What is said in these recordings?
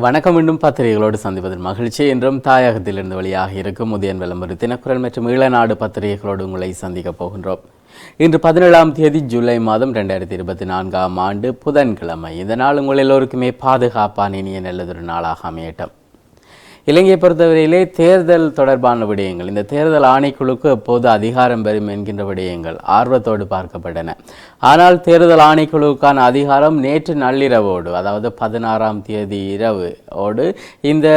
வணக்கம் மீண்டும் பத்திரிகைகளோடு சந்திப்பதில் மகிழ்ச்சி. என்றும் தாயகத்திலிருந்து வெளியாக இருக்கும் உதயன் விளம்பர தினக்குரல் மற்றும் ஈழநாடு பத்திரிகைகளோடு உங்களை சந்திக்கப் போகின்றோம். இன்று பதினேழாம் தேதி ஜூலை மாதம் ரெண்டாயிரத்தி இருபத்தி நான்காம் ஆண்டு புதன்கிழமை. இந்த நாள் உங்கள் எல்லோருக்குமே பாதுகாப்பான இனிய நல்லதொரு நாளாக அமையட்டும். இலங்கையை பொறுத்தவரையிலே தேர்தல் தொடர்பான விடயங்கள். இந்த தேர்தல் ஆணைக்குழுக்கு எப்போது அதிகாரம் பெறும் என்கின்ற விடயங்கள் ஆர்வத்தோடு பார்க்கப்பட்டன. ஆனால் தேர்தல் ஆணைக்குழுவுக்கான அதிகாரம் நேற்று நள்ளிரவோடு அதாவது பதினாறாம் தேதி இரவு ஓடு இந்த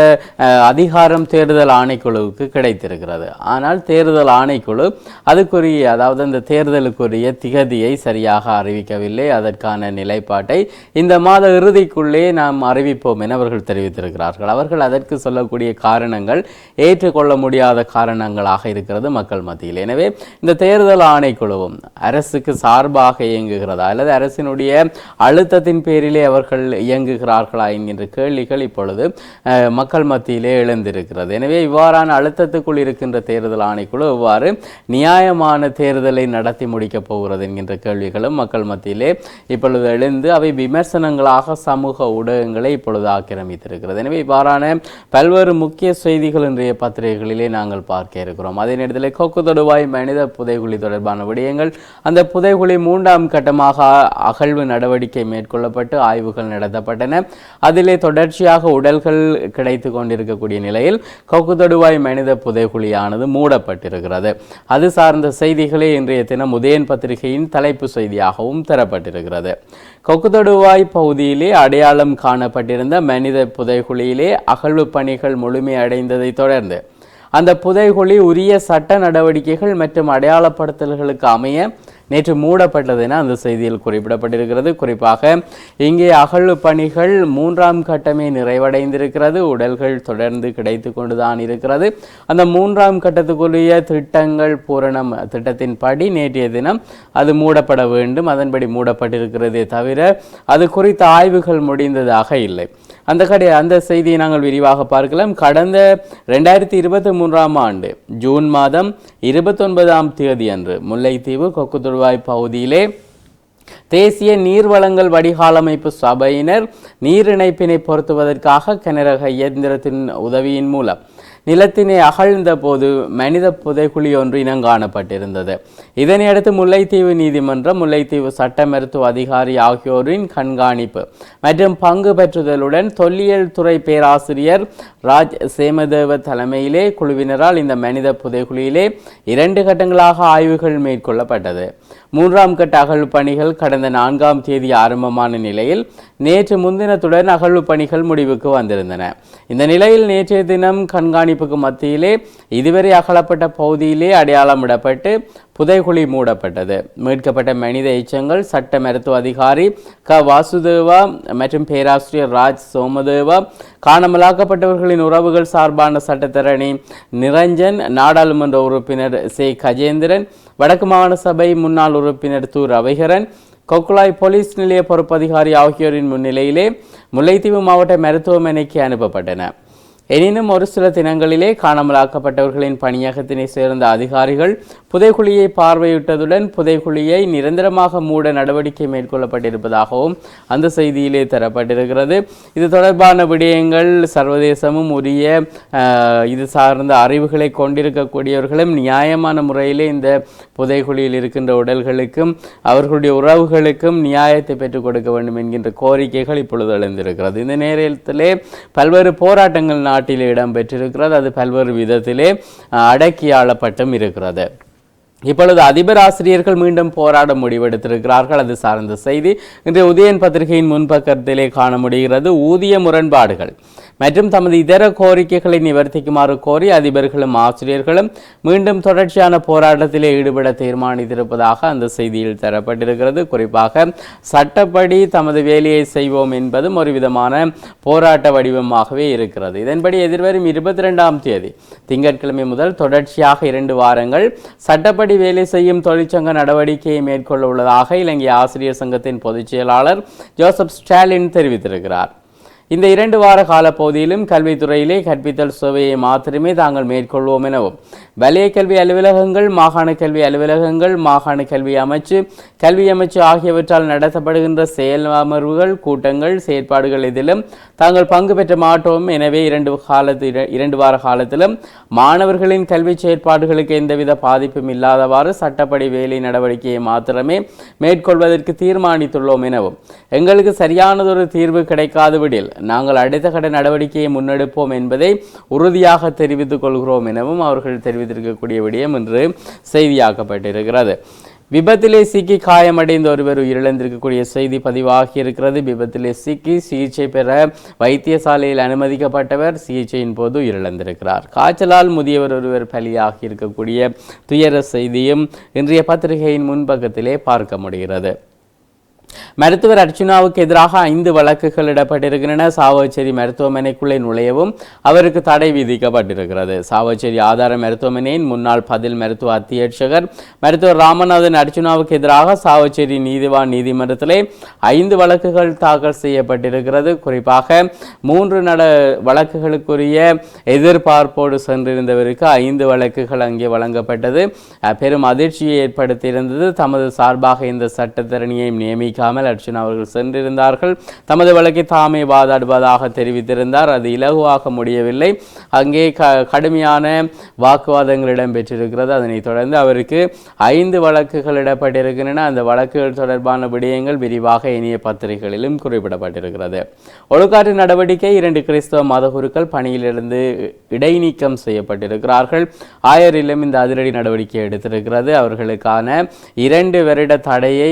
அதிகாரம் தேர்தல் ஆணைக்குழுவுக்கு கிடைத்திருக்கிறது. ஆனால் தேர்தல் ஆணைக்குழு அதுக்குரிய அதாவது அந்த தேர்தலுக்குரிய திகதியை சரியாக அறிவிக்கவில்லை. அதற்கான நிலைப்பாட்டை இந்த மாத இறுதிக்குள்ளே நாம் அறிவிப்போம் என அவர்கள் தெரிவித்திருக்கிறார்கள். அவர்கள் அதற்கு சொல்லக்கூடிய காரணங்கள் ஏற்றுக்கொள்ள முடியாத காரணங்களாக இருக்கிறது மக்கள் மத்தியில். எனவே இந்த தேர்தல் ஆணைக்குழுவும் அரசுக்கு சார்பாக இயங்குகிறதா? அல்லது அரசினுடைய அழுத்தத்தின் பேரிலே அவர்கள் இயங்குகிறார்களா என்கின்ற கேள்விகள் இப்பொழுது மக்கள் மத்தியிலே எழுந்திருக்கிறது. எனவே இவ்வாறான அழுத்தத்துக்குள் இருக்கின்ற தேர்தல் ஆணைக்குழு இவ்வாறு நியாயமான தேர்தலை நடத்தி முடிக்கப் போகிறது என்கின்ற கேள்விகளும் மக்கள் மத்தியிலே இப்பொழுது எழுந்து அவை விமர்சனங்களாக சமூக ஊடகங்களை இப்பொழுது ஆக்கிரமித்திருக்கிறது. எனவே இவ்வாறான பல்வேறு முக்கிய செய்திகள் இன்றைய பத்திரிகைகளிலே நாங்கள் பார்க்க இருக்கிறோம். அதே நேரத்தில் கொக்கு தொடுவாய் மனித புதைகுழி தொடர்பான விடயங்கள் அந்த புதைகுழி மூன்றாம் கட்டமாக அகழ்வு நடவடிக்கை மேற்கொள்ளப்பட்டு ஆய்வுகள் நடத்தப்பட்டன. அதிலே தொடர்ச்சியாக உடல்கள் கிடைத்து கொண்டிருக்கக்கூடிய நிலையில் கொக்கு தொடுவாய் மனித புதைகுழியானது மூடப்பட்டிருக்கிறது. அது சார்ந்த செய்திகளே இன்றைய தினம் உதயன் பத்திரிகையின் தலைப்பு செய்தியாகவும் தரப்பட்டிருக்கிறது. கொக்குதொடுவாய் பகுதியிலே அடையாளம் காணப்பட்டிருந்த மனித புதைகுழியிலே அகழ்வு பணிகள் முழுமையடைந்ததை தொடர்ந்து அந்த புதைகுழி உரிய சட்ட நடவடிக்கைகள் மற்றும் அடையாளப்படுத்தல்களுக்கு அமைய நேற்று மூடப்பட்டது என அந்த செய்தியில் குறிப்பிடப்பட்டிருக்கிறது. குறிப்பாக இங்கே அகழ்வு பணிகள் மூன்றாம் கட்டமே நிறைவடைந்திருக்கிறது. உடல்கள் தொடர்ந்து கிடைத்து கொண்டுதான் இருக்கிறது. அந்த மூன்றாம் கட்டத்துக்குரிய திட்டங்கள் பூரணம் திட்டத்தின் படி நேற்றைய தினம் அது மூடப்பட வேண்டும். அதன்படி மூடப்பட்டிருக்கிறதே தவிர அது குறித்த ஆய்வுகள் முடிந்ததாக இல்லை. அந்த கடை அந்த செய்தியை நாங்கள் விரிவாக பார்க்கலாம். கடந்த ரெண்டாயிரத்தி இருபத்தி மூன்றாம் ஆண்டு ஜூன் மாதம் இருபத்தொன்பதாம் தேதி அன்று முல்லைத்தீவு கொக்குத்துருவாய் பகுதியிலே தேசிய நீர்வளங்கள் வடிகாலமைப்பு சபையினர் நீர் இணைப்பினை பொருத்துவதற்காக கனரக இயந்திரத்தின் உதவியின் மூலம் நிலத்தினை அகழ்ந்த போது மனித புதைக்குழி ஒன்று இனங்காணப்பட்டிருந்தது. இதனையடுத்து முல்லைத்தீவு நீதிமன்றம் முல்லைத்தீவு சட்ட மருத்துவ அதிகாரி ஆகியோரின் கண்காணிப்பு மற்றும் பங்கு பெற்றுதலுடன் தொல்லியல் துறை பேராசிரியர் ராஜ் சேமதேவ தலைமையிலே குழுவினரால் இந்த மனித புதைக்குழியிலே இரண்டு கட்டங்களாக ஆய்வுகள் மேற்கொள்ளப்பட்டது. மூன்றாம் கட்ட அகழ்வு பணிகள் கடந்த நான்காம் தேதி ஆரம்பமான நிலையில் நேற்று முன்தினத்துடன் அகழ்வு பணிகள் முடிவுக்கு வந்திருந்தன. இந்த நிலையில் நேற்றைய தினம் கண்காணி கண்காணிப்புக்கு மத்தியிலே இதுவரை அகலப்பட்ட பகுதியிலே அடையாளமிடப்பட்டு புதைகுழி மூடப்பட்டது. மீட்கப்பட்ட மனித எச்சங்கள் சட்ட மருத்துவ அதிகாரி க. வாசுதேவா மற்றும் பேராசிரியர் ராஜ் சோமதேவா காணாமலாக்கப்பட்டவர்களின் உறவுகள் சார்பான சட்டத்தரணி நிரஞ்சன் நாடாளுமன்ற உறுப்பினர் சே. கஜேந்திரன் வடக்கு மாகாண சபை முன்னாள் உறுப்பினர் து. ரவிகரன் கொக்குளாய் போலீஸ் நிலைய பொறுப்பதிகாரி ஆகியோரின் முன்னிலையிலே முல்லைத்தீவு மாவட்ட மருத்துவமனைக்கு அனுப்பப்பட்டன. எனினும் ஒரு சில தினங்களிலே காணாமலாக்கப்பட்டவர்களின் பணியகத்தினை சேர்ந்த அதிகாரிகள் புதைக்குழியை பார்வையிட்டதுடன் புதைக்குழியை நிரந்தரமாக மூட நடவடிக்கை மேற்கொள்ளப்பட்டிருப்பதாகவும் அந்த செய்தியிலே தரப்பட்டிருக்கிறது. இது தொடர்பான விடயங்கள் சர்வதேசமும் உரிய இது சார்ந்த அறிவுகளை கொண்டிருக்கக்கூடியவர்களும் நியாயமான முறையிலே இந்த புதைக்குழியில் இருக்கின்ற உடல்களுக்கும் அவர்களுடைய உறவுகளுக்கும் நியாயத்தை பெற்றுக் கொடுக்க வேண்டும் என்கின்ற கோரிக்கைகள் இப்பொழுது எழுந்திருக்கிறது. இந்த நேரத்திலே பல்வேறு போராட்டங்கள் நாட்டில் இடம்பெற்றிருக்கிறது. அது பல்வேறு விதத்திலே அடக்கியாளப்பட்டும் இருக்கிறது. இப்பொழுது அதிபர் ஆசிரியர்கள் மீண்டும் போராட முடிவெடுத்திருக்கிறார்கள். அது சார்ந்த செய்தி. இன்றைய உதயன் பத்திரிகையின் முன்பக்கத்திலே காண முடிகிறது. ஊதிய முரண்பாடுகள். மற்றும் தமது இதர கோரிக்கைகளை நிவர்த்திக்குமாறு கோரி அதிபர்களும் ஆசிரியர்களும் மீண்டும் தொடர்ச்சியான போராட்டத்திலே ஈடுபட தீர்மானித்திருப்பதாக அந்த செய்தியில் தரப்பட்டிருக்கிறது. குறிப்பாக சட்டப்படி தமது வேலையை செய்வோம் என்பதும் ஒரு விதமான போராட்ட வடிவமாகவே இருக்கிறது. இதன்படி எதிர்வரும் இருபத்தி ரெண்டாம் தேதி திங்கட்கிழமை முதல் தொடர்ச்சியாக இரண்டு வாரங்கள் சட்டப்படி வேலை செய்யும் தொழிற்சங்க நடவடிக்கையை மேற்கொள்ள உள்ளதாக இலங்கை ஆசிரியர் சங்கத்தின் பொதுச் செயலாளர் ஜோசப் ஸ்டாலின் தெரிவித்திருக்கிறார். இந்த இரண்டு வார காலப்பகுதியிலும் கல்வித்துறையிலே கற்பித்தல் சேவையை மாத்திரமே தாங்கள் மேற்கொள்வோம் எனவும் வலய கல்வி அலுவலகங்கள் மாகாண கல்வி அலுவலகங்கள் மாகாண கல்வி அமைச்சு கல்வி அமைச்சு ஆகியவற்றால் நடத்தப்படுகின்ற செயல் அமர்வுகள் கூட்டங்கள் செயற்பாடுகள் இதிலும் தாங்கள் பங்கு பெற்ற மாட்டோம் எனவே இரண்டு காலத்து இரண்டு வார காலத்திலும் மாணவர்களின் கல்வி செயற்பாடுகளுக்கு எந்தவித பாதிப்பும் இல்லாதவாறு சட்டப்படி வேலை நடவடிக்கையை மாத்திரமே மேற்கொள்வதற்கு தீர்மானித்துள்ளோம் எனவும். எங்களுக்கு சரியானதொரு தீர்வு கிடைக்காதுவிடில் நாங்கள் அடுத்த கட நடவடிக்கையை முன்னெடுப்போம் என்பதை உறுதியாக தெரிவித்துக் கொள்கிறோம் எனவும் அவர்கள் தெரிவித்திருக்கக்கூடிய விடயம் இன்று செய்தியாக்கப்பட்டிருக்கிறது. விபத்திலே சிக்கி காயமடைந்த ஒருவர் உயிரிழந்திருக்கக்கூடிய செய்தி பதிவாகி இருக்கிறது விபத்திலே சிக்கி சிகிச்சை பெற வைத்தியசாலையில் அனுமதிக்கப்பட்டவர் சிகிச்சையின் போது உயிரிழந்திருக்கிறார். காய்ச்சலால் முதியவர் ஒருவர் பலியாகி இருக்கக்கூடிய துயர செய்தியும் இன்றைய பத்திரிகையின் முன்பக்கத்திலே பார்க்க முடிகிறது. மருத்துவர் அர்ச்சுனாவுக்கு எதிராக ஐந்து வழக்குகள் இடப்பட்டிருக்கின்றன. சாவச்சேரி மருத்துவமனைக்குள்ளே நுழையவும் அவருக்கு தடை விதிக்கப்பட்டிருக்கிறது. சாவச்சேரி ஆதார மருத்துவமனையின் முன்னாள் பதில் மருத்துவ அத்தியட்சகர் மருத்துவர் ராமநாதன் அர்ச்சுனாவுக்கு எதிராக சாவச்சேரி நீதிவான் நீதிமன்றத்திலே ஐந்து வழக்குகள் தாக்கல் செய்யப்பட்டிருக்கிறது. குறிப்பாக மூன்று நட வழக்குகளுக்குரிய எதிர்பார்ப்போடு சென்றிருந்தவருக்கு ஐந்து வழக்குகள் அங்கே வழங்கப்பட்டது. பெரும் அதிர்ச்சியை ஏற்படுத்தியிருந்தது. தமது சார்பாக இந்த சட்டத்தரணியை நியமிக்காமல் அர்ச்சுனா அவர்கள் சென்றிருந்தார்கள். தமது வழக்கை தாமே வாதாடுவதாக தெரிவித்திருந்தார். அது இலகுவாக முடியவில்லை. அங்கே க கடுமையான வாக்குவாதங்கள் இடம்பெற்றிருக்கிறது. அதனைத் தொடர்ந்து அவருக்கு ஐந்து வழக்குகள் இடப்பட்டிருக்கின்றன. அந்த வழக்குகள் தொடர்பான விடயங்கள் விரிவாக இனிய பத்திரிகைகளிலும் குறிப்பிடப்பட்டிருக்கிறது. ஒழுக்காற்று நடவடிக்கை இரண்டு கிறிஸ்தவ மதகுருக்கள் பணியிலிருந்து இடைநீக்கம் செய்யப்பட்டிருக்கிறார்கள். ஆயரிலும் இந்த அதிரடி நடவடிக்கை எடுத்திருக்கிறது. அவர்களுக்கான இரண்டு வருட தடையை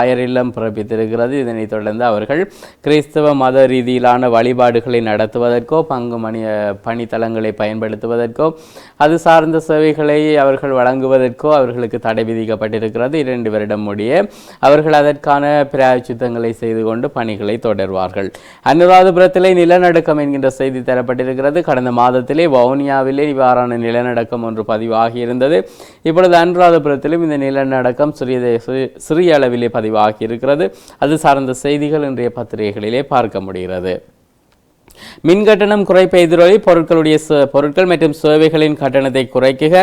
ஆயரில்லம் பிறப்பித்திருக்கிறது. இதனைத் தொடர்ந்து அவர்கள் கிறிஸ்தவ மத ரீதியிலான வழிபாடுகளை நடத்துவதற்கோ பங்கு மணி பணி தளங்களை பயன்படுத்துவதற்கோ அது சார்ந்த சேவைகளை அவர்கள் வழங்குவதற்கோ அவர்களுக்கு தடை விதிக்கப்பட்டிருக்கிறது. இரண்டு வருடம் முடிய அவர்கள் அதற்கான பிராயச்சித்தங்களை செய்து கொண்டு பணிகளை தொடர்வார்கள். அனுராதபுரத்திலே நிலநடுக்கம் என்கின்ற செய்தி தரப்பட்டிருக்கிறது. கடந்த மாதத்திலே வவுனியாவிலே இவ்வாறான நிலநடுக்கம் ஒன்று பதிவாகியிருந்தது. இப்பொழுது அனுராதபுரத்திலும் இந்த நிலநடுக்கம் சிறிய சிறிய- சிறிய அளவிலே பதிவாகி இருக்கிறது அது சார்ந்த செய்திகள் இன்றைய பத்திரிகைகளிலே பார்க்க முடிகிறது. மின் கட்டணம் குறைப்பை எதிரொலி பொருட்களுடைய பொருட்கள் மற்றும் சேவைகளின் கட்டணத்தை குறைக்குக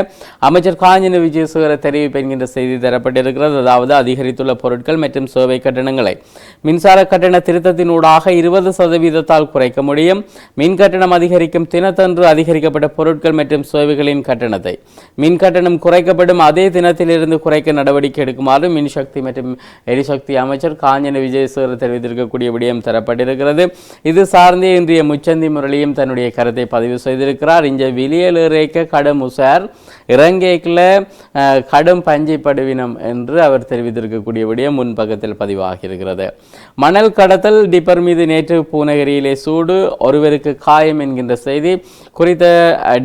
அமைச்சர் காஞ்சன விஜயசேகர தெரிவிப்பு என்கின்ற செய்தி தரப்பட்டிருக்கிறது. அதாவது அதிகரித்துள்ள பொருட்கள் மற்றும் சேவை கட்டணங்களை. மின்சார கட்டண திருத்தத்தினூடாக இருபது சதவீதத்தால் குறைக்க முடியும். மின் கட்டணம் அதிகரிக்கும் தினத்தன்று அதிகரிக்கப்பட்ட பொருட்கள் மற்றும் சேவைகளின் கட்டணத்தை. மின் கட்டணம் குறைக்கப்படும் அதே தினத்திலிருந்து குறைக்க நடவடிக்கை எடுக்குமாறு மின்சக்தி மற்றும் எரிசக்தி அமைச்சர் காஞ்சன விஜயசேகர தெரிவித்திருக்கக்கூடிய விடயம் தரப்பட்டிருக்கிறது. இது சார்ந்தே இன்றைய முச்சந்தி முரளியும் தன்னுடைய கருத்தை பதிவு செய்திருக்கிறார். இங்க விலியலுரைக்க கடும் உசார் இறங்கேக்கில் கடும் பஞ்சை படுவினம் என்று அவர் தெரிவித்திருக்கக்கூடிய விடயம் முன்பக்கத்தில் பதிவாகியிருக்கிறது. மணல் கடத்தல் டிப்பர் மீது நேற்று பூநகரியிலே சூடு ஒருவருக்கு காயம் என்கின்ற செய்தி குறித்த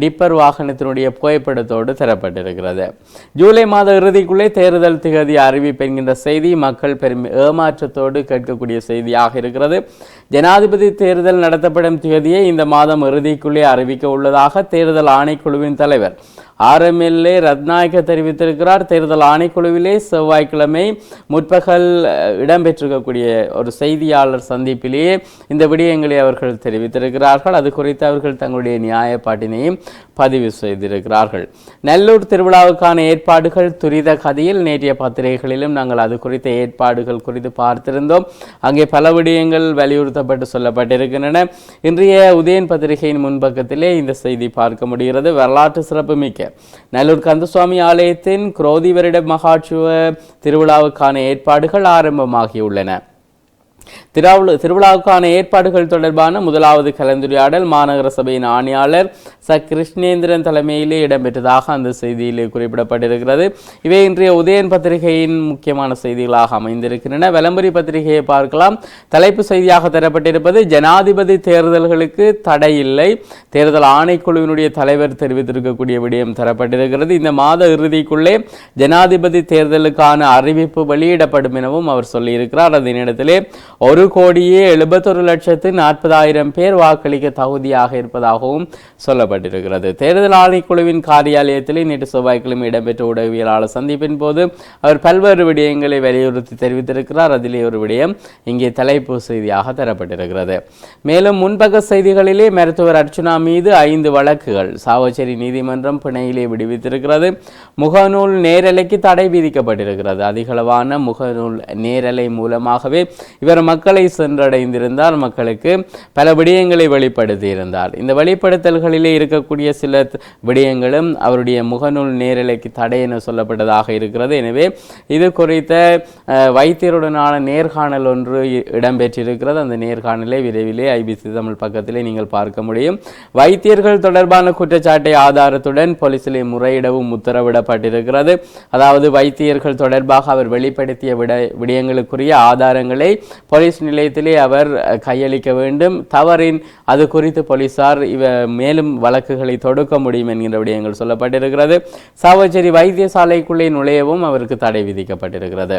டிப்பர் வாகனத்தினுடைய புகைப்படத்தோடு தரப்பட்டிருக்கிறது. ஜூலை மாத இறுதிக்குள்ளே தேர்தல் திகதி அறிவிப்பு என்கின்ற செய்தி மக்கள் பெரும் ஏமாற்றத்தோடு கேட்கக்கூடிய செய்தியாக இருக்கிறது. ஜனாதிபதி தேர்தல் நடத்தப்பட நடத்தப்படும் தேதியை இந்த மாதம் இறுதிக்குள்ளே அறிவிக்க உள்ளதாக தேர்தல் ஆணைக்குழுவின் தலைவர் ஆர்எம்எல்ஏ ரத்நாயக்க தெரிவித்திருக்கிறார். தேர்தல் ஆணைக்குழுவிலே செவ்வாய்க்கிழமை முற்பகல் இடம்பெற்றிருக்கக்கூடிய ஒரு செய்தியாளர் சந்திப்பிலேயே இந்த விடயங்களை அவர்கள் தெரிவித்திருக்கிறார்கள். அது குறித்து அவர்கள் தங்களுடைய நியாயப்பாட்டினையும் பதிவு செய்திருக்கிறார்கள். நெல்லூர் திருவிழாவுக்கான ஏற்பாடுகள் துரித கதையில் நேற்றைய பத்திரிகைகளிலும் நாங்கள் அது குறித்த ஏற்பாடுகள் குறித்து பார்த்திருந்தோம். அங்கே பல விடயங்கள் வலியுறுத்தப்பட்டு சொல்லப்பட்டிருக்கின்றன. இன்றைய உதயன் பத்திரிகையின் முன்பக்கத்திலே இந்த செய்தி பார்க்க முடிகிறது. வரலாற்று சிறப்புமிக்க நல்லூர் கந்தசுவாமி ஆலயத்தின் குரோதி வருட மகாட்சுவ திருவிழாவுக்கான ஏற்பாடுகள் ஆரம்பமாகியுள்ளன. திருவிழா திருவிழாவுக்கான ஏற்பாடுகள் தொடர்பான முதலாவது கலந்துரையாடல் மாநகர சபையின் ஆணையாளர் ச. கிருஷ்ணேந்திரன் தலைமையிலே இடம்பெற்றதாக அந்த செய்தியிலே குறிப்பிடப்பட்டிருக்கிறது. இவை இன்றைய உதயன் பத்திரிகையின் முக்கியமான செய்திகளாக அமைந்திருக்கின்றன. விளம்பரி பத்திரிகையை பார்க்கலாம். தலைப்பு செய்தியாக தரப்பட்டிருப்பது ஜனாதிபதி தேர்தல்களுக்கு தடை இல்லை தேர்தல் ஆணைக்குழுவினுடைய தலைவர் தெரிவித்திருக்கக்கூடிய விடயம் தரப்பட்டிருக்கிறது. இந்த மாத இறுதிக்குள்ளே ஜனாதிபதி தேர்தலுக்கான அறிவிப்பு வெளியிடப்படும் எனவும் அவர் சொல்லியிருக்கிறார். அதே நேரத்திலே ஒரு கோடியே எழுபத்தொரு லட்சத்து நாற்பதாயிரம் பேர் வாக்களிக்க தகுதியாக இருப்பதாகவும் சொல்லப்பட்டிருக்கிறது. தேர்தல் ஆணைக்குழுவின் காரியாலயத்தில் நேற்று செவ்வாய்க்கிழமை இடம்பெற்ற உடவியலாளர் சந்திப்பின் போது அவர் பல்வேறு விடயங்களை வலியுறுத்தி தெரிவித்திருக்கிறார். அதிலே ஒரு விடயம் இங்கே தலைப்பு செய்தியாக தரப்பட்டிருக்கிறது. மேலும் முன்பக்க செய்திகளிலே மருத்துவர் அர்ச்சுனா மீது ஐந்து வழக்குகள் சாவச்சேரி நீதிமன்றம் பிணையிலே விடுவித்திருக்கிறது. முகநூல் நேரலைக்கு தடை விதிக்கப்பட்டிருக்கிறது. அதிகளவான முகநூல் நேரலை மூலமாகவே இவர் மக்களை சென்றடைந்திருந்தார் மக்களுக்கு பல விடயங்களை வெளிப்படுத்தியிருந்தார். இந்த வெளிப்படுத்தல்களிலே இருக்கக்கூடிய சில விடயங்களும் அவருடைய முகநூல் நேரலைக்கு தடை என சொல்லப்பட்டதாக இருக்கிறது. எனவே இது குறித்த வைத்தியருடனான நேர்காணல் ஒன்று இடம்பெற்றிருக்கிறது. அந்த நேர்காணலை விரைவிலே ஐபிசி தமிழ் பக்கத்திலே நீங்கள் பார்க்க முடியும். வைத்தியர்கள் தொடர்பான குற்றச்சாட்டை ஆதாரத்துடன் போலீசிலே முறையிடவும் உத்தரவிடப்பட்டிருக்கிறது. அதாவது வைத்தியர்கள் தொடர்பாக அவர் வெளிப்படுத்திய விட விடயங்களுக்குரிய ஆதாரங்களை போலீஸ் நிலையத்திலே அவர் கையளிக்க வேண்டும். தவறின் அது குறித்து போலீசார் இவ மேலும் வழக்குகளை தொடுக்க முடியும் என்கின்ற விடயங்கள் சொல்லப்பட்டிருக்கிறது. சாவச்சேரி வைத்தியசாலைக்குள்ளே நுழையவும் அவருக்கு தடை விதிக்கப்பட்டிருக்கிறது.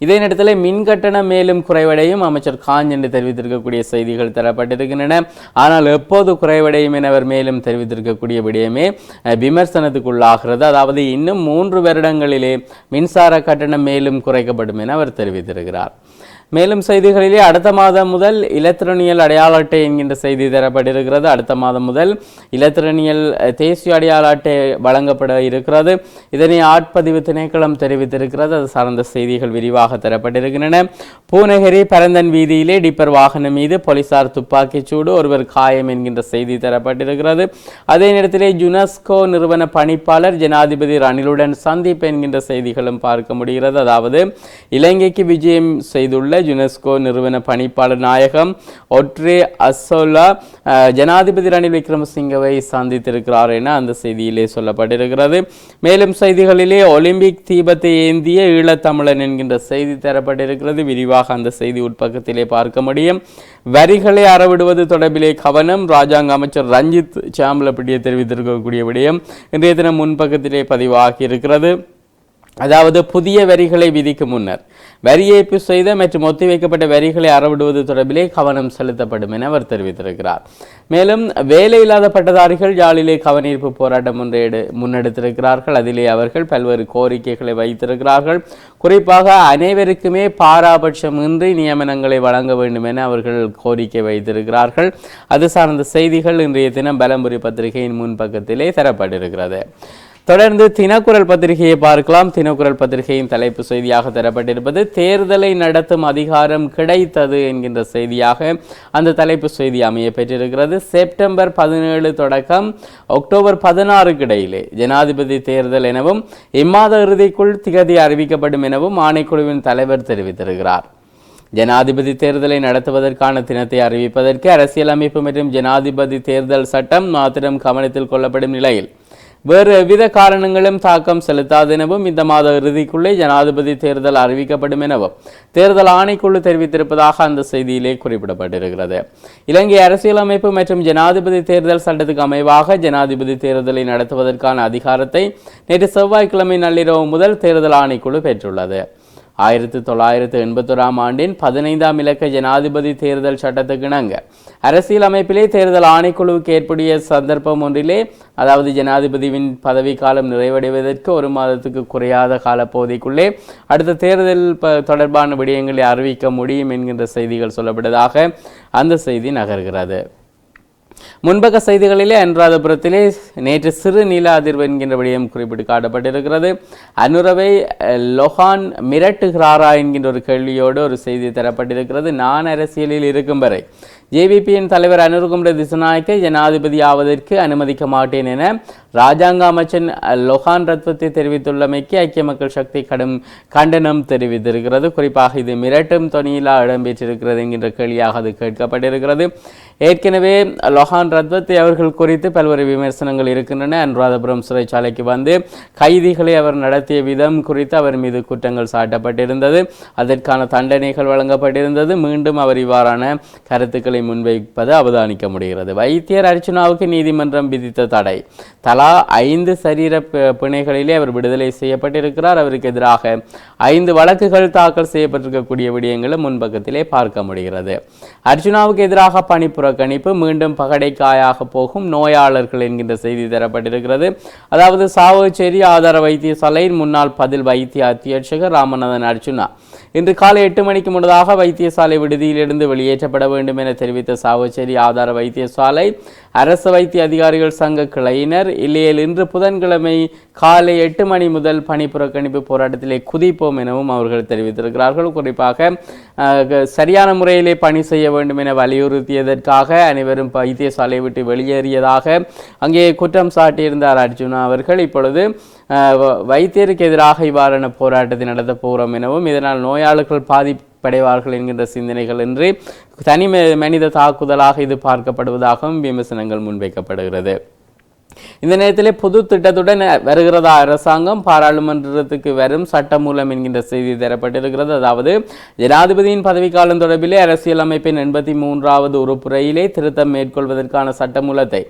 இதே நேரத்தில் மின் கட்டணம் மேலும் குறைவடையும். அமைச்சர் காஞ்ச் என்று தெரிவித்திருக்கக்கூடிய செய்திகள் தரப்பட்டிருக்கின்றன. ஆனால் எப்போது குறைவடையும் என அவர் மேலும் தெரிவித்திருக்கக்கூடிய விடயமே அஹ், விமர்சனத்துக்குள்ளாகிறது. அதாவது இன்னும் மூன்று வருடங்களிலே மின்சார கட்டணம் மேலும் குறைக்கப்படும் என அவர் தெரிவித்திருக்கிறார். மேலும் செய்திகளிலே அடுத்த மாதம் முதல் இலத்திரனியல் அடையாள அட்டை என்கின்ற செய்தி தரப்பட்டிருக்கிறது. அடுத்த மாதம் முதல் இலத்திரனியல் தேசிய அடையாள அட்டை வழங்கப்பட இருக்கிறது. இதனை ஆட்பதிவு திணைக்களம் தெரிவித்திருக்கிறது. அது சார்ந்த செய்திகள் விரிவாக தரப்பட்டிருக்கின்றன. பூநகரி பரந்தன் வீதியிலே டிப்பர் வாகனம் மீது போலீசார் துப்பாக்கிச் சூடு ஒருவர் காயம் என்கின்ற செய்தி தரப்பட்டிருக்கிறது. அதே நேரத்திலே யுனெஸ்கோ நிறுவன பணிப்பாளர் ஜனாதிபதி ரணிலுடன் சந்திப்பு என்கின்ற செய்திகளும் பார்க்க முடிகிறது. அதாவது இலங்கைக்கு விஜயம் செய்துள்ள யுனெஸ்கோ நிறுவன பணிப்பாளர் நாயகம் ஒட்ரே அசோலா ஜனாதிபதி ரணில் விக்ரமசிங்கவை சந்தித்திருக்கிறார் என அந்த செய்தியிலே சொல்லப்பட்டிருக்கிறது. மேலும் செய்திகளிலே ஒலிம்பிக் தீபத்தை ஏந்திய ஈழத்தமிழன் என்கின்ற செய்தி தரப்பட்டிருக்கிறது. விரிவாக அந்த செய்தி உட்பக்கத்திலே பார்க்க முடியும். வரிகளை அறவிடுவது தொடர்பிலே கவனம். ராஜாங்க அமைச்சர் ரஞ்சித் சாம்பலப்பிடியை தெரிவித்திருக்கக்கூடிய விடயம் இன்றைய தினம் முன்பக்கத்திலே பதிவாகி இருக்கிறது அதாவது புதிய வரிகளை விதிக்கும் முன்னர். வரி ஏய்ப்பு செய்த மற்றும் ஒத்திவைக்கப்பட்ட வரிகளை அறவிடுவது தொடர்பிலே கவனம் செலுத்தப்படும் என அவர் தெரிவித்திருக்கிறார். மேலும் வேலையில்லாத பட்டதாரிகள் யாழிலே கவனீர்ப்பு போராட்டம் ஒன்றை எடு முன்னெடுத்திருக்கிறார்கள். அதிலே அவர்கள் பல்வேறு கோரிக்கைகளை வைத்திருக்கிறார்கள். குறிப்பாக அனைவருக்குமே பாராபட்சமின்றி நியமனங்களை வழங்க வேண்டும் என அவர்கள் கோரிக்கை வைத்திருக்கிறார்கள். அது சார்ந்த செய்திகள் இன்றைய தினம் பலம்புரி பத்திரிகையின் முன்பக்கத்திலே தரப்பட்டிருக்கிறது. தொடர்ந்து தினக்குரல் பத்திரிகையை பார்க்கலாம். தினக்குரல் பத்திரிகையின் தலைப்பு செய்தியாக தரப்பட்டிருப்பது தேர்தலை நடத்தும் அதிகாரம் கிடைத்தது என்கின்ற செய்தியாக அந்த தலைப்பு செய்தி அமைய பெற்றிருக்கிறது. செப்டம்பர் பதினேழு தொடக்கம் அக்டோபர் பதினாறுக்கு இடையிலே ஜனாதிபதி தேர்தல் எனவும் இம்மாத இறுதிக்குள் திகதி அறிவிக்கப்படும் எனவும் ஆணைக்குழுவின் தலைவர் தெரிவித்திருக்கிறார். ஜனாதிபதி தேர்தலை நடத்துவதற்கான தினத்தை அறிவிப்பதற்கு அரசியலமைப்பு மற்றும் ஜனாதிபதி தேர்தல் சட்டம் மாத்திரம் கவனத்தில் கொள்ளப்படும் நிலையில் வேறு எவ்வித காரணங்களும் தாக்கம் செலுத்தாதெனவும் இந்த மாத இறுதிக்குள்ளே ஜனாதிபதி தேர்தல் அறிவிக்கப்படும் எனவும் தேர்தல் ஆணைக்குழு தெரிவித்திருப்பதாக அந்த செய்தியிலே குறிப்பிடப்பட்டிருக்கிறது. இலங்கை அரசியலமைப்பு மற்றும் ஜனாதிபதி தேர்தல் சட்டத்துக்கு அமைவாக ஜனாதிபதி தேர்தலை நடத்துவதற்கான அதிகாரத்தை நேற்று செவ்வாய்க்கிழமை நள்ளிரவு முதல் தேர்தல் ஆணைக்குழு பெற்றுள்ளது. ஆயிரத்தி தொள்ளாயிரத்து எண்பத்தொராம் ஆண்டின் பதினைந்தாம் இலக்க ஜனாதிபதி தேர்தல் சட்டத்துக்கு இணங்க. அரசியல் அமைப்பிலே தேர்தல் ஆணைக்குழுவுக்கு ஏற்புடைய சந்தர்ப்பம் ஒன்றிலே அதாவது ஜனாதிபதியின் பதவிக்காலம் நிறைவடைவதற்கு ஒரு மாதத்துக்கு குறையாத காலப்பகுதிக்குள்ளே அடுத்த தேர்தல் தொடர்பான விடயங்களை அறிவிக்க முடியும் என்கின்ற செய்திகள் சொல்லப்பட்டதாக அந்த செய்தி நகர்கிறது. முன்பக்க செய்திகளிலே அனுராதபுரத்திலே நேற்று சிறு நில அதிர்வு என்கின்ற விடயம் குறிப்பிட்டு காட்டப்பட்டிருக்கிறது. அனுரவை அஹ், லொஹான் மிரட்டுகிறாரா என்கின்ற ஒரு கேள்வியோடு ஒரு செய்தி தரப்பட்டிருக்கிறது. நான் அரசியலில் இருக்கும் வரை ஜேவிபியின் தலைவர் அனுருகுமர திசுநாயக்க ஜனாதிபதி ஆவதற்கு அனுமதிக்க மாட்டேன் என ராஜாங்க அமைச்சன் லொஹான் ரத்வத்தை தெரிவித்துள்ளமைக்கு ஐக்கிய மக்கள் சக்தி கடும் கண்டனம் தெரிவித்திருக்கிறது. குறிப்பாக இது மிரட்டும் தொனியிலா இடம்பெற்றிருக்கிறது என்கின்ற கேள்வியாக அது கேட்கப்பட்டிருக்கிறது. ஏற்கனவே லொஹான் ரத்வத்தை அவர்கள் குறித்து பல்வேறு விமர்சனங்கள் இருக்கின்றன. அனுராதபுரம் சிறைச்சாலைக்கு வந்து கைதிகளை அவர் நடத்திய விதம் குறித்து அவர் மீது குற்றங்கள் சாட்டப்பட்டிருந்தது. அதற்கான தண்டனைகள் வழங்கப்பட்டிருந்தது. மீண்டும் அவர் இவ்வாறான கருத்துக்களை முன்வைப்பது அவதானிக்க முடிகிறது. வைத்தியர் அர்ச்சுனாவுக்கு நீதிமன்றம் விதித்த தடை. தலா ஐந்து சரீர பிணைகளிலே அவர் விடுதலை செய்யப்பட்டிருக்கிறார். அவருக்கு எதிராக ஐந்து வழக்குகள் தாக்கல் செய்யப்பட்டிருக்கக்கூடிய விடயங்களும் முன்பக்கத்திலே பார்க்க முடிகிறது. அர்ஜுனாவுக்கு எதிராக பணி புறக்கணிப்பு மீண்டும் பகடைக்காயாக போகும் நோயாளர்கள் என்கின்ற செய்தி தரப்பட்டிருக்கிறது. அதாவது சாவகச்சேரி ஆதார வைத்தியசாலையின் முன்னாள் பதில் வைத்திய அத்தியட்சகர் ராமநாதன் அர்ஜுனா. இன்று காலை எட்டு மணிக்கு முன்னதாக வைத்தியசாலை விடுதியிலிருந்து வெளியேற்றப்பட வேண்டும் என தெரிவித்த சாவச்சேரி ஆதார வைத்தியசாலை அரசு வைத்திய அதிகாரிகள் சங்க கிளையினர் இல்லையில் இன்று புதன்கிழமை காலை எட்டு மணி முதல் பணி புறக்கணிப்பு போராட்டத்திலே குதிப்போம் எனவும் அவர்கள் தெரிவித்திருக்கிறார்கள். குறிப்பாக சரியான முறையிலே பணி செய்ய வேண்டும் என வலியுறுத்தியதற்காக அனைவரும் வைத்தியசாலை விட்டு வெளியேறியதாக அங்கே குற்றம் சாட்டியிருந்தார் அர்ஜுனா அவர்கள். இப்பொழுது வைத்தியருக்கு எதிராக இவ்வாறான போராட்டத்தை நடத்த போகிறோம் எனவும் இதனால் நோயாளர்கள் பாதிப்படைவார்கள் என்கின்ற சிந்தனைகள் இன்றி தனி ம- மனித தாக்குதலாக இது பார்க்கப்படுவதாகவும் விமர்சனங்கள் முன்வைக்கப்படுகிறது. இந்த நேரத்திலே புது திட்டத்துடன் வருகிறதா அரசாங்கம் பாராளுமன்றத்துக்கு வரும் சட்டமூலம் என்கின்ற செய்தி தரப்பட்டிருக்கிறது. அதாவது ஜனாதிபதியின் பதவிக்காலம் தொடர்பிலே அரசியலமைப்பின் எண்பத்தி மூன்றாவது உறுப்புறையிலே திருத்தம் மேற்கொள்வதற்கான சட்டமூலத்தை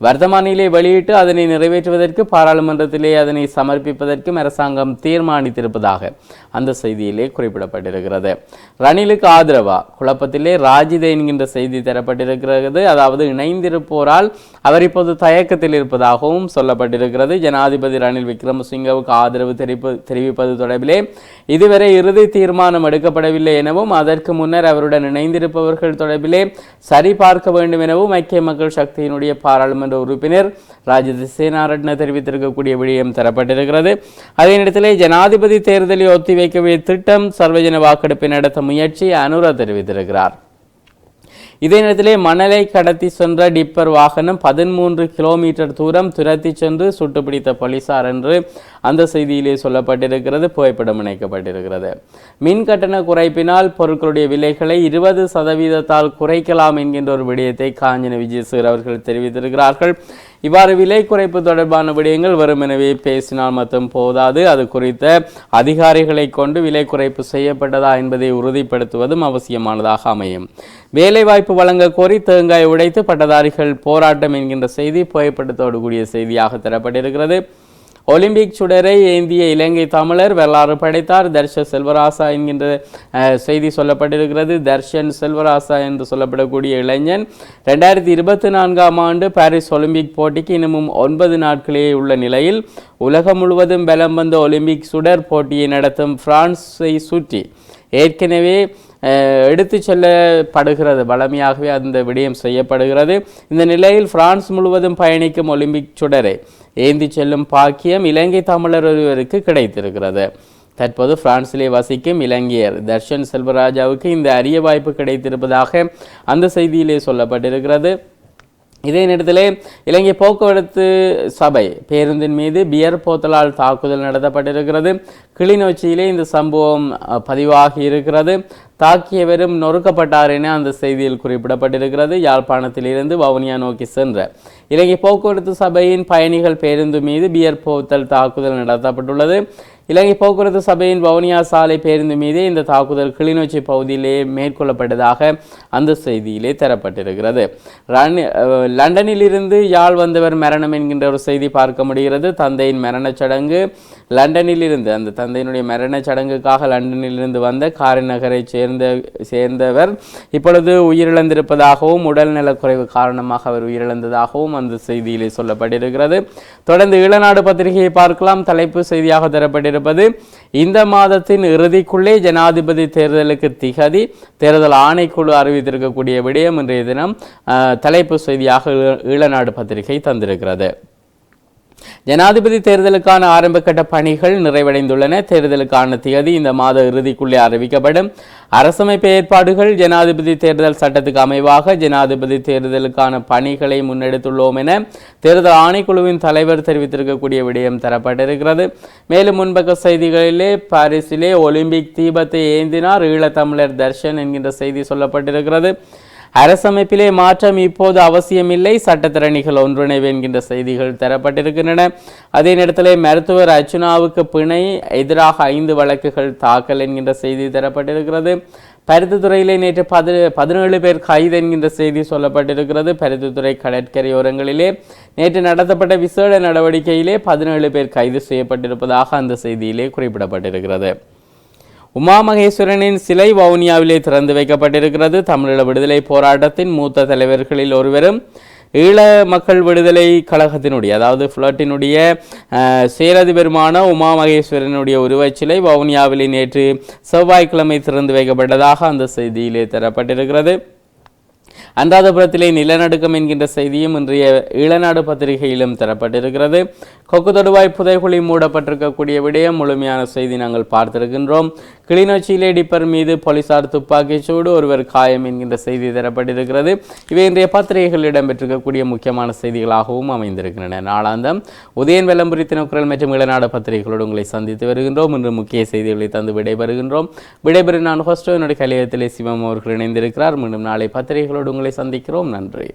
வர்த்தமானிலே வெளியிட்டு அதனை நிறைவேற்றுவதற்கு பாராளுமன்றத்திலே அதனை சமர்ப்பிப்பதற்கும் அரசாங்கம் தீர்மானித்திருப்பதாக அந்த செய்தியிலே குறிப்பிடப்பட்டிருக்கிறது. ரணிலுக்கு ஆதரவா? குழப்பத்திலே ராஜித என்கின்ற செய்தி தரப்பட்டிருக்கிறது. அதாவது இணைந்திருப்போரால் அவர் இப்போது தயக்கத்தில் இருப்பதாகவும் சொல்லப்பட்டிருக்கிறது. ஜனாதிபதி ரணில் விக்ரமசிங்கவுக்கு ஆதரவு தெரிவிப்பு தெரிவிப்பது தொடர்பிலே இதுவரை இறுதி தீர்மானம் எடுக்கப்படவில்லை எனவும் அதற்கு முன்னர் அவருடன் இணைந்திருப்பவர்கள் தொடர்பிலே சரிபார்க்க வேண்டும் எனவும் ஐக்கிய மக்கள் சக்தியினுடைய பாராளுமன்ற உறுப்பினர் ராஜித சேனாரட்ன தெரிவித்திருக்கக்கூடிய விடயம் தரப்பட்டிருக்கிறது. அதே நேரத்தில் ஜனாதிபதி தேர்தலை ஒத்திவைக்கவே திட்டம் சர்வஜன வாக்கெடுப்பை நடத்த முயற்சி அனுரா தெரிவித்திருக்கிறார். இதே நேரத்திலே மணலை கடத்தி சென்ற டிப்பர் வாகனம் பதிமூன்று கிலோமீட்டர் தூரம் துரத்தி சென்று சுட்டுப்பிடித்த போலீசார் என்று அந்த செய்தியிலே சொல்லப்பட்டிருக்கிறது புகைப்படம் இணைக்கப்பட்டிருக்கிறது. மின் கட்டண குறைப்பினால் பொருட்களுடைய விலைகளை இருபது சதவீதத்தால் குறைக்கலாம் என்கின்ற ஒரு விடயத்தை காஞ்சன விஜயசேகர் அவர்கள் தெரிவித்திருக்கிறார்கள். இவ்வாறு விலை குறைப்பு தொடர்பான விடயங்கள் வெறுமெனவே பேசினால் மட்டும் போதாது. அது குறித்த அதிகாரிகளை கொண்டு விலை குறைப்பு செய்யப்பட்டதா என்பதை உறுதிப்படுத்துவதும் அவசியமானதாக அமையும். வேலைவாய்ப்பு வழங்க கோரி தேங்காய் உடைத்து பட்டதாரிகள் போராட்டம் என்கின்ற செய்தி புகைப்படத்தோடு கூடிய செய்தியாக தரப்பட்டிருக்கிறது. ஒலிம்பிக் சுடரை ஏந்திய இலங்கை தமிழர் வரலாறு படைத்தார். தர்ஷ செல்வராசா என்கின்ற செய்தி சொல்லப்பட்டிருக்கிறது. தர்ஷன் செல்வராசா என்று சொல்லப்படக்கூடிய இளைஞன் ரெண்டாயிரத்தி இருபத்தி நான்காம் ஆண்டு பாரிஸ் ஒலிம்பிக் போட்டிக்கு இன்னமும் ஒன்பது நாட்களே உள்ள நிலையில் உலகம் முழுவதும் பலம் வந்த ஒலிம்பிக் சுடர் போட்டியை நடத்தும் பிரான்ஸை சுற்றி ஏற்கனவே எடுத்து செல்லப்படுகிறது. வளமையாகவே அந்த விடயம் செய்யப்படுகிறது. இந்த நிலையில் பிரான்ஸ் முழுவதும் பயணிக்கும் ஒலிம்பிக் சுடரை ஏந்தி செல்லும் பாக்கியம் இலங்கை தமிழர் ஒருவருக்கு கிடைத்திருக்கிறது. தற்போது பிரான்சிலே வசிக்கும் இலங்கையர் தர்ஷன் செல்வராஜாவுக்கு இந்த அரிய வாய்ப்பு கிடைத்திருப்பதாக அந்த செய்தியிலே சொல்லப்பட்டிருக்கிறது. இதே நேரத்தில் இலங்கை போக்குவரத்து சபை பேருந்தின் மீது பியர் போத்தலால் தாக்குதல் நடத்தப்பட்டிருக்கிறது. கிளிநொச்சியிலே இந்த சம்பவம் பதிவாகி இருக்கிறது. தாக்கியவரும் நொறுக்கப்பட்டார் என அந்த செய்தியில் குறிப்பிடப்பட்டிருக்கிறது. யாழ்ப்பாணத்திலிருந்து வவுனியா நோக்கி சென்ற இலங்கை போக்குவரத்து சபையின் பயணிகள் பேருந்து மீது பியர் போத்தல் தாக்குதல் நடத்தப்பட்டுள்ளது. இலங்கை போக்குவரத்து சபையின் வவுனியா சாலை பேருந்து மீதே இந்த தாக்குதல் கிளிநொச்சி பகுதியிலே மேற்கொள்ளப்பட்டதாக அந்த செய்தியிலே தரப்பட்டிருக்கிறது. ரன் லண்டனிலிருந்து யாழ் வந்தவர் மரணம் என்கின்ற ஒரு செய்தி பார்க்க முடிகிறது. தந்தையின் மரணச் சடங்கு லண்டனிலிருந்து அந்த தந்தையினுடைய மரணச் சடங்குக்காக லண்டனிலிருந்து வந்த காரின் சேர்ந்த சேர்ந்தவர் இப்பொழுது உயிரிழந்திருப்பதாகவும் உடல்நலக்குறைவு காரணமாக அவர் உயிரிழந்ததாகவும் அந்த செய்தியிலே சொல்லப்பட்டிருக்கிறது. தொடர்ந்து ஈழநாடு பத்திரிகையை பார்க்கலாம். தலைப்பு செய்தியாக இருப்பது இந்த மாதத்தின் இறுதிக்குள்ளே ஜனாதிபதி தேர்தலுக்கு திகதி தேர்தல் ஆணைக்குழு அறிவித்திருக்கக்கூடிய விடயம் இன்றைய தினம் தலைப்பு செய்தியாக ஈழநாடு பத்திரிகை தந்திருக்கிறது. ஜனாதிபதி தேர்தலுக்கான ஆரம்பகட்ட பணிகள் நிறைவடைந்துள்ளன. தேர்தலுக்கான தேதி இந்த மாத இறுதிக்குள்ளே அறிவிக்கப்படும். அரசமைப்பு ஏற்பாடுகள் ஜனாதிபதி தேர்தல் சட்டத்துக்கு அமைவாக ஜனாதிபதி தேர்தலுக்கான பணிகளை முன்னெடுத்துள்ளோம் என தேர்தல் ஆணைக்குழுவின் தலைவர் தெரிவித்திருக்கக்கூடிய விடயம் தரப்பட்டிருக்கிறது. மேலும் முன்பக்க செய்திகளிலே பாரிஸிலே ஒலிம்பிக் தீபத்தை ஏந்தினார் ஈழத்தமிழர் தர்ஷன் என்கின்ற செய்தி சொல்லப்பட்டிருக்கிறது. அரசமைப்பிலே மாற்றம் இப்போது அவசியமில்லை. சட்டத்திறனிகள் ஒன்றிணைவு என்கின்ற செய்திகள் தரப்பட்டிருக்கின்றன. அதே நேரத்திலே மருத்துவர் அர்ச்சுனாவுக்கு பிணை எதிராக ஐந்து வழக்குகள் தாக்கல் என்கின்ற செய்தி தரப்பட்டிருக்கிறது. பருத்தித்துறையிலே நேற்று பதி பதினேழு பேர் கைது என்கின்ற செய்தி சொல்லப்பட்டிருக்கிறது. பருத்தித்துறை கடற்கரையோரங்களிலே நேற்று நடத்தப்பட்ட விசேட நடவடிக்கையிலே பதினேழு பேர் கைது செய்யப்பட்டிருப்பதாக அந்த செய்தியிலே குறிப்பிடப்பட்டிருக்கிறது. உமா மகேஸ்வரனின் சிலை வவுனியாவிலே திறந்து வைக்கப்பட்டிருக்கிறது. தமிழீழ விடுதலை போராட்டத்தின் மூத்த தலைவர்களில் ஒருவரும் ஈழ மக்கள் விடுதலை கழகத்தினுடைய அதாவது புலட்டினுடைய அஹ், உமா மகேஸ்வரனுடைய உருவச்சிலை வவுனியாவிலே நேற்று செவ்வாய்க்கிழமை திறந்து வைக்கப்பட்டதாக அந்த செய்தியிலே தரப்பட்டிருக்கிறது. அன்றாதபுரத்திலே நிலநடுக்கம் என்கின்ற செய்தியும் இன்றைய ஈழநாடு பத்திரிகையிலும் தரப்பட்டிருக்கிறது. கொக்கு தொடுவாய் புதைகுழி மூடப்பட்டிருக்கக்கூடிய விடயம் முழுமையான செய்தி நாங்கள் பார்த்திருக்கின்றோம். கிளிநொச்சியிலே டிப்பர் மீது போலீசார் துப்பாக்கிச் சூடு ஒருவர் காயம் என்கின்ற செய்தி தரப்பட்டிருக்கிறது. இவை இன்றைய பத்திரிகைகளில் இடம்பெற்றிருக்கக்கூடிய முக்கியமான செய்திகளாகவும் அமைந்திருக்கின்றன. நாளாந்தம் உதயன் வெள்ளம்புரி தினக்குரல் மற்றும் இளநாடு பத்திரிகைகளோடு உங்களை சந்தித்து வருகின்றோம். இன்று முக்கிய செய்திகளை தந்து விடைபெறுகின்றோம். விடைபெறும் நான் ஹோஸ்டோ என்னுடைய கலையத்திலே சிவம் அவர்கள் இணைந்திருக்கிறார். மீண்டும் நாளை பத்திரிகைகளோடு உங்களை சந்திக்கிறோம். நன்றி.